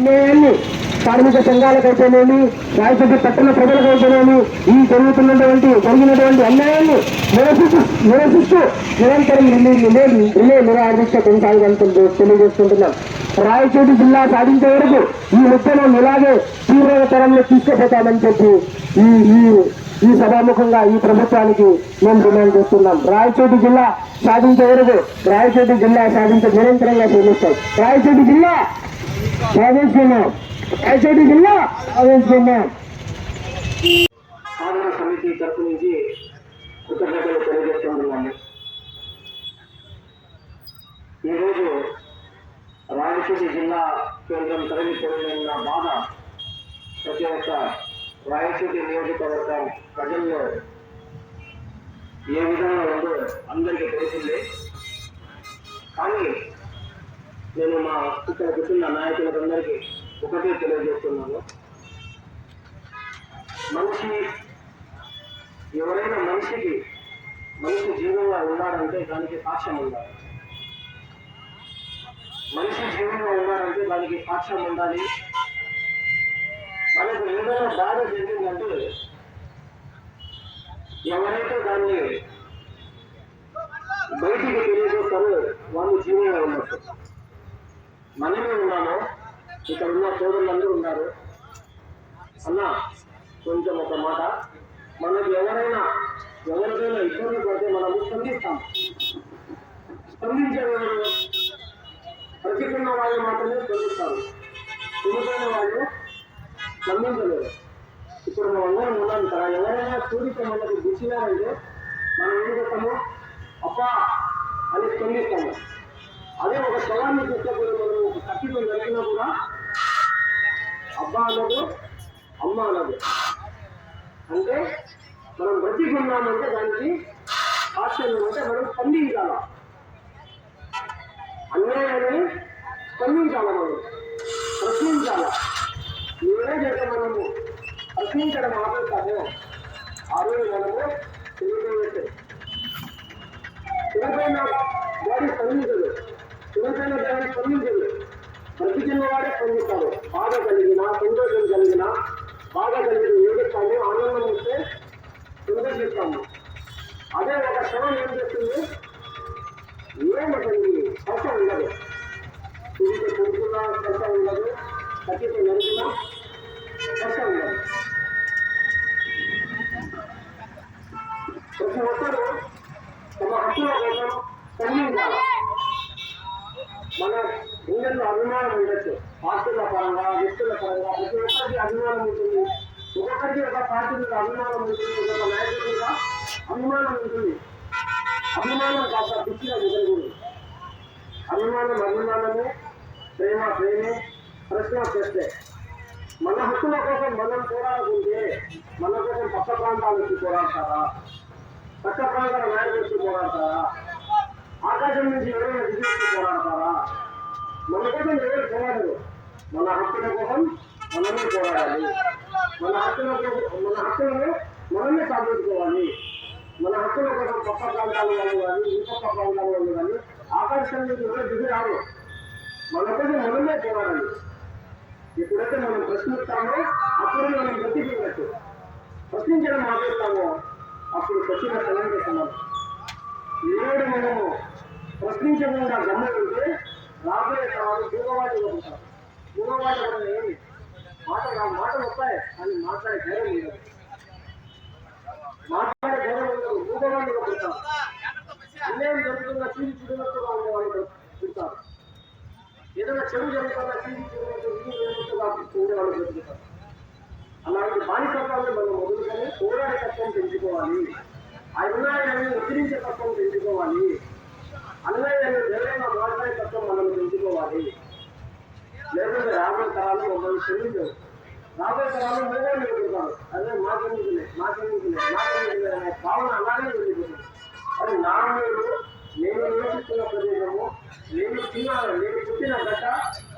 అన్యాయాన్ని కార్మిక సంఘాలకైతేనేమి రాయచోటి పట్టణ ప్రజలకైతేనేమి ఈ జరుగుతున్నటువంటి జరిగినటువంటి అన్యాయాన్ని నిరసిస్తూ నిరసిస్తూ నిరంతరం రిలే రిలే నిరాదీక్ష రాయచోటి జిల్లా సాధించే వరకు ఈ ముద్దను ఇలాగే తీవ్రతరంలో తీసుకుపోతామని చెప్పి ఈ ఈ ఈ సభాముఖంగా ఈ ప్రభుత్వానికి మేము డిమాండ్ చేస్తున్నాం. రాయచోటి జిల్లా సాధించే వరకు రాయచోటి జిల్లా సాధించే నిరంతరంగా శ్రమిస్తాం. రాయచోటి జిల్లా సాధించుకున్నాం ఐసీటీ జిల్లా సాధించుకున్నాం సాధన సమితి తరపు నుంచి కృతజ్ఞతలు తెలియజేస్తున్నాము ఈరోజు రాయలసీమ జిల్లా కేంద్రం తరలిపోయిన బాధ ప్రతి ఒక్క రాయలసీమ నియోజకవర్గం ప్రజల్లో ఏ విధంగా ఉందో అందరికీ తెలిసిందే. కానీ నేను మా ఇక్కడ కూర్చున్న నాయకులందరికీ ఒకటే తెలియజేస్తున్నాను. మనిషి ఎవరైనా మనిషికి మనిషి జీవంగా ఉన్నాడంటే దానికి సాక్ష్యం ఉండాలి. మనిషి జీవంగా ఉన్నాడంటే దానికి సాక్ష్యం ఉండాలి. మనకు ఏదైనా బాధ జరిగిందంటే ఎవరైతే దాన్ని బయటికి తెలియజేస్తారో వాళ్ళు జీవంగా ఉన్నట్టు. మనమే ఉన్నాము. ఇక్కడ ఉన్న సోదరులందరూ ఉన్నారు. అన్న కొంచెం ఒక మాట. మనకు ఎవరైనా ఎవరికైనా ఇబ్బంది పడితే మనము స్పందిస్తాం. స్పందించేవారు ప్రతికున్న వాళ్ళు మాత్రమే స్పందిస్తారు. చనిపోయిన వాళ్ళు స్పందించలేరు. ఇప్పుడు మనం అందరం ఉన్నాం కదా ఎవరైనా చూడితే మనకు గుచ్చినారంటే మనం ఏం చేస్తాము? అప్ప అని స్పందిస్తాము. అదే ఒక శవాన్ని తీసుకపోయి మనం ఒక కత్తిలో జరిగినా కూడా అబ్బా అనదు అమ్మ అనదు అంటే మనం బ్రతికున్నామంటే దానికి ఆశ్చర్యం అంటే మనం స్పందించాల? అన్యాయాన్ని స్పందించాల మనం? ప్రశ్నించాల? ఏదైతే మనము ప్రశ్నించడం ఆపేస్తామో. ఆ రోజు మనము తెలియజేయట్టు పొందుతుంది ప్రతి స్పందించదు బ్రతికిన బాధ కలిగిన సంతోషం కలిగిన బాధ కలిగిన ఏడుస్తాము ఆనందం వస్తే సంతోషిస్తాము. అదే ఒక క్షణం ఏం చేస్తుంది ఏమటండి స్పర్శ ఉండదు తిరిగి కొడుకున్న స్పర్శ ఉండదు కత్తితో నరికిన స్పర్శ ఉండదు ప్రతి ఒక్కరూ తమ హక్కుల కోసం స్పందించాలి మన గుండెల్లో అభిమానం ఉండొచ్చు పార్టీల పరంగా వ్యక్తుల పరంగా ప్రతి ఒక్కరికి అభిమానం ఉంటుంది. ఒక్కొక్కరికి ఒక పార్టీ మీద అభిమానం ఉంటుంది. ఒక నాయకుడి మీద అభిమానం ఉంటుంది. అభిమానం కాస్త పిచ్చిగా నిజంగా అభిమానం అభిమానమే ప్రేమ ప్రేమే ప్రశ్న చేస్తే మన హక్కుల కోసం మనం పోరాడుకుంటే మన కోసం పక్క ప్రాంతాల నుంచి పోరాడతారా? పక్క ప్రాంతాల నాయకులు వచ్చి పోరాడతారా? ఆకాశం నుంచి ఎవరైనా దిగి పోరాడతారా? మన కోసం ఎవరు పోరాడరు? మన హక్కుల కోసం మనమే పోరాడాలి. మన హక్కుల కోసం మన హక్కులను మనమే సాధించుకోవాలి మన హక్కుల కోసం పక్క ప్రాంతాల వాళ్ళు కానీ ఇంకొక ప్రాంతాల వాళ్ళు కానీ ఆకాశం నుంచి ఎవరు దిగి రారు మన కోసం మనమే పోరాడాలి. ఎప్పుడైతే మనం ప్రశ్నిస్తామో అప్పుడు మనం బ్రతికినట్టు ప్రశ్నించడం మాట్లాడతామో అప్పుడు సచిన తెలంగాణ నేడు మనము ప్రశ్నించకుండా గమనింటే రాబోయే తరాలు దూరవాటి ఉంటారు మూగవాటి వల్ల ఏమి మాట నా మాటలు వస్తాయి అని మాట్లాడే ధైర్యం ఉండదు మాట్లాడే ధైర్యం ఉండదు మూగవాళ్ళు పుడతారు అన్యాయం జరుగుతున్న చూసి చూడనట్టుగా ఉండేవాళ్ళు పుడతారు ఏదైనా చెడు జరుగుతుందా చూసి చూడనట్టు ఉండేవాళ్ళు బ్రతుకుతారు అలాంటి బానిసత్వాన్ని మనం వదులుకొని పోరాడే తత్వం పెంచుకోవాలి ఆ ఉన్నాయని ఎదిరించే తత్వం పెంచుకోవాలి అన్నయ్య ధైర్యంగా మాట్లాడే తత్వం మనం తెలుసుకోవాలి లేకపోతే రాబోయే తరాలు మమ్మల్ని క్షమించరు రాబోయే తరాలు మూడే ఎదుగుతారు అదే మాకెందుకులే మాకెందుకులే మాకెందుకులే అనే భావన అలాగే వెళ్ళిపోతుంది అది నా మీరు నేను నివసిస్తున్న ప్రదేశము నేను తిన్న నేను పుట్టిన గట్ట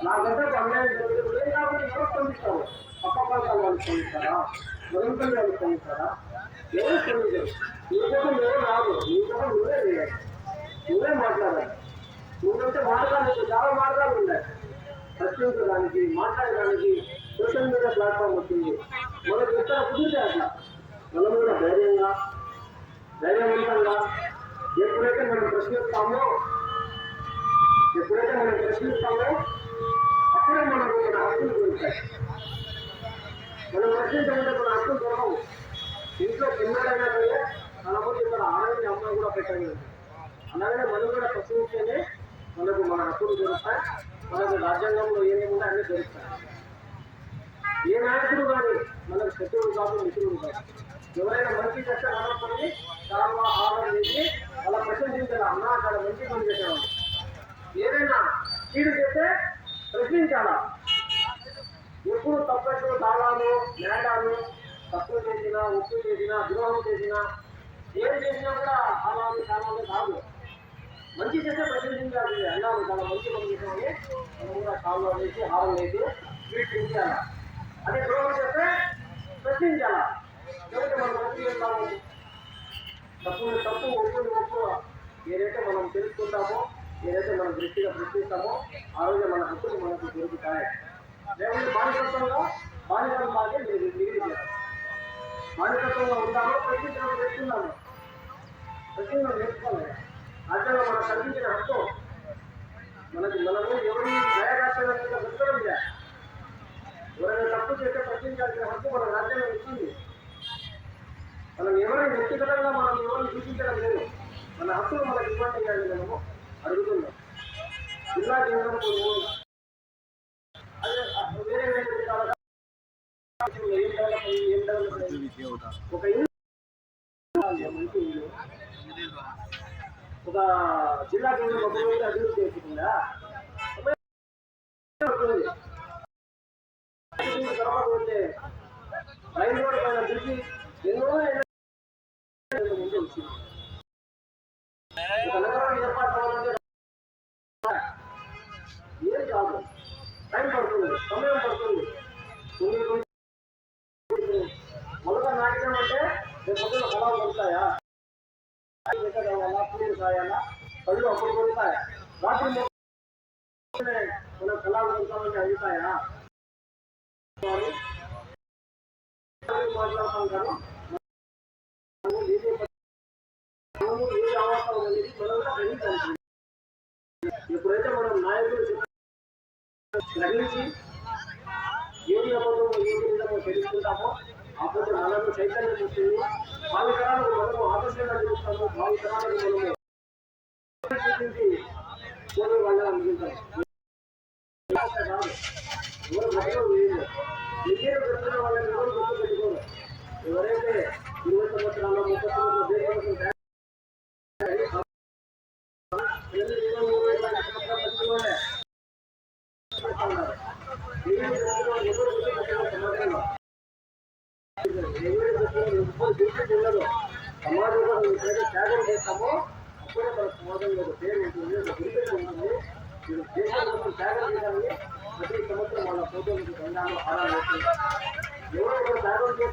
నా గడ్డకు అన్యాయం జరుగుతుంది లేదు కాబట్టి ఎవరు స్పందిస్తాము పక్క ప్రాంతాల వాళ్ళు స్పందిస్తారా? మరింతలు వాళ్ళు స్పందిస్తారా? ఎవరు స్పందించరు? నీ కోసం ఎవరు రాదు నీ కోసం నువ్వే చేయాలి. నువ్వే మాట్లాడాలి. నువ్వంటే మార్గాలు చాలా మార్గాలు ఉన్నాయి. ప్రశ్నించడానికి మాట్లాడడానికి సోషల్ మీడియా ప్లాట్ఫామ్ వచ్చింది. మనకు ఇక్కడ కుదిరితే అట్లా మనం కూడా ధైర్యంగా ధైర్యవంతంగా ఎప్పుడైతే మనం ప్రశ్నిస్తామో ఎప్పుడైతే మనం ప్రశ్నిస్తామో అప్పుడే మనకు మన హక్కులు దొరుకుతాయి. మనం ప్రశ్నించమంటే మన హక్కులు దొరకవు. ఇంట్లో పిల్లలైనా సరే మనము ఇక్కడ ఆడని అమ్మాయి కూడా పెట్టండి అలాగే మనుగడ కూడా ప్రశ్నిస్తేనే మనకు మన హక్కులు దొరుకుతాయి మనకు రాజ్యాంగంలో ఏమేమి ఉందో అన్నీ దొరుకుతాయి. ఏ నాయకుడు కానీ మనకు శత్రువులు కాదు మిత్రుడు కాదు. ఎవరైనా మంచి కష్ట కనపడి చాలా ఆహారం చేసి అలా ప్రశ్నించాలి అన్న అక్కడ మంచి పని చేసేవాడు ఏదైనా కీడు చేస్తే ప్రశ్నించాలా? ఎప్పుడు తప్పట్లు తాళాలు నేడాలు తప్పులు చేసినా ఉప్పు చేసినా ద్రోహం చేసినా ఏం చేసినా కూడా అలాంటి కాలాలు కాదు మంచి చేస్తే ప్రశ్నించాలి అన్నాను చాలా మంచి పని చేసామని మనం కూడా కాళ్ళు అనేసి హారం వేసి స్వీకరించాలా అదే ద్రోహం చేస్తే ప్రశ్నించాలా లేకపోతే మనం మంచి చేస్తాము. తప్పుని తప్పు ఒప్పుని ఒప్పు ఏదైతే మనం తెలుసుకుంటామో ఏదైతే మనం దృష్టిగా ప్రశ్నిస్తామో ఆ రోజు మన హక్కులు మనకు దొరుకుతాయి. లేకుంటే లేకపోతే బానిసత్వంగా బానిసంలాగే మీరు మిగిలి చేయాలి. బానిసత్వంగా ఉంటామో ప్రశ్నించడం నేర్చుకున్నాము ప్రశ్నించడం నేర్చుకోవాలి. అక్కడ మనకు కల్పించిన హక్కు. మనకి మనము ఎవరి దయారాష్ట్రాల మీద బ్రతకడం ఎవరైనా తప్పు చేస్తే ప్రశ్నించాల్సిన హక్కు మన రాజ్యాంగం ఇస్తుంది మనం ఎవరిని వ్యక్తిగతంగా మనం ఎవరిని సూచించడం లేదు. మన హక్కులు మనకి ఇవ్వండి అని మనము అడుగుతున్నాం. జిల్లా కేంద్రం అదే వేరే వేరే ఒక ఇల్లు ఒక జిల్లా కేంద్రం ఒక రోజు అభివృద్ధి చేసుకుందా? తర్వాత రైలు రోడ్ పైన బ్రిడ్జి ఎన్నో ముందు వచ్చింది. నగరం ఏర్పాటు కావాలంటే ఏం కాదు. టైం పడుతుంది సమయం పడుతుంది. మొదట నాటకం అంటే రేపు పొద్దున పొలాలు ఎక్క అప్పుడు దొరుకుతాయా రాత్రి మొక్కలే మన అడుగుతాయా మనం ఎప్పుడైతే మనం నాయకులు గ్రహించి ఏది అబద్ధమో ఏది నిజమో తెలుసుకుంటామో అప్పుడు మనకు చైతన్యం వస్తుంది భావితరాలకు మనము ఆదర్శంగా నిలుస్తాము భావితరాలకు మనము చూపించి వాళ్ళని అందించాలి ఎవరు భయం లేదు. వాళ్ళని ఎవరు గుర్తు పెట్టుకోరు. ఎవరైతే ఇరవై సంవత్సరాలు ముప్పై సంవత్సరాలు దేశం కోసం తయారు ఎన్ని ఇరవై మూడు ఇరవై ఐదు సంవత్సరాల మధ్యలోనే ఎవరు ఎవరు గుర్తు పెట్టిన సమాజంలో ఎవరు ఎవ్వరు గుర్తు ఉండదు సమాజంలో త్యాగం చేస్తామో అప్పుడే మన సమాజంలో ఒక పేరు ఉంటుంది ఒక గుర్తు ఉంటుంది మీరు దేశం కోసం త్యాగం చేయాలని ప్రతి సంవత్సరం వాళ్ళ ఫోటోలకు త్యాగం చేస్తే